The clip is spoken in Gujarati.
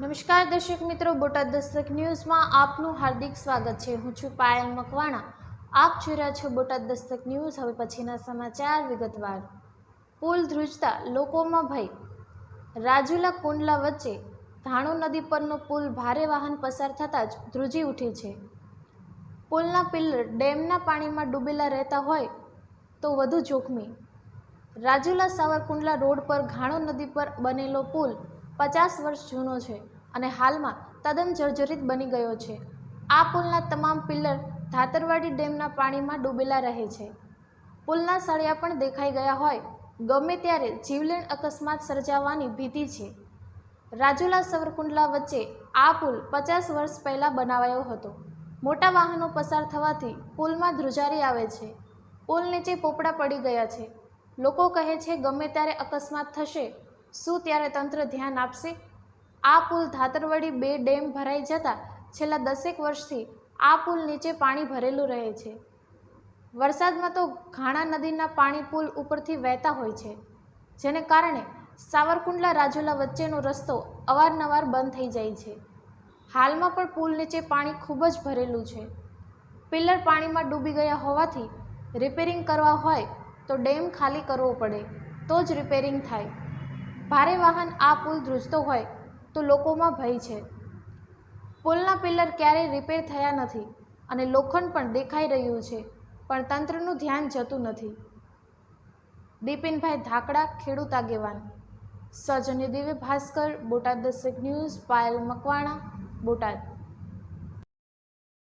નમસ્કાર દર્શક મિત્રો, બોટાદ દસ્તક ન્યૂઝમાં આપનું હાર્દિક સ્વાગત છે. હું છું પાયલ મકવાણા. આપ જોઈ રહ્યા છો બોટાદ દસ્તક ન્યૂઝ. હવે પછીના સમાચાર વિગતવાર. પુલ ધ્રુજતા, લોકોમાં ભય. રાજુલા કુંડલા વચ્ચે ધાણુ નદી પરનો પુલ ભારે વાહન પસાર થતાં જ ધ્રુજી ઉઠી છે. પુલના પિલ્લર ડેમના પાણીમાં ડૂબેલા રહેતા હોય તો વધુ જોખમી. રાજુલા સાવરકુંડલા રોડ પર ઘાણો નદી પર બનેલો પુલ પચાસ વર્ષ જૂનો છે અને હાલમાં તદ્દન જર્જરિત બની ગયો છે. આ પુલના તમામ પિલ્લર ધાતરવાડી ડેમના પાણીમાં ડૂબેલા રહે છે. પુલના સળિયા પણ દેખાઈ ગયા હોય. ગમે ત્યારે જીવલેણ અકસ્માત સર્જાવાની ભીતિ છે. રાજુલા સવરકુંડલા વચ્ચે આ પુલ પચાસ વર્ષ પહેલાં બનાવાયો હતો. મોટા વાહનો પસાર થવાથી પુલમાં ધ્રુજારી આવે છે. પુલ નીચે પોપડા પડી ગયા છે. લોકો કહે છે ગમે ત્યારે અકસ્માત થશે શું ત્યારે તંત્ર ધ્યાન આપશે? આ પુલ ધાતરવડી બે ડેમ ભરાઈ જતા છેલ્લા દસેક વર્ષથી આ પુલ નીચે પાણી ભરેલું રહે છે. વરસાદમાં તો ઘાણા નદીના પાણી પુલ ઉપરથી વહેતા હોય છે, જેને કારણે સાવરકુંડલા રાજુલા વચ્ચેનો રસ્તો અવારનવાર બંધ થઈ જાય છે. હાલમાં પણ પુલ નીચે પાણી ખૂબ જ ભરેલું છે. પિલ્લર પાણીમાં ડૂબી ગયા હોવાથી રિપેરિંગ કરવા હોય તો ડેમ ખાલી કરવો પડે, તો જ રિપેરિંગ થાય. ભારે વાહન આ પુલ ધ્રુજતો હોય તો લોકોમાં ભય છે. પુલના પિલ્લર ક્યારેય રિપેર થયા નથી અને લોખંડ પણ દેખાઈ રહ્યું છે, પણ તંત્રનું ધ્યાન જતું નથી. બિપિનભાઈ ધાકડા, ખેડૂત આગેવાન. સજની દિવ્ય ભાસ્કર, બોટાદ દસ્તક ન્યૂઝ, પાયલ મકવાણા, બોટાદ.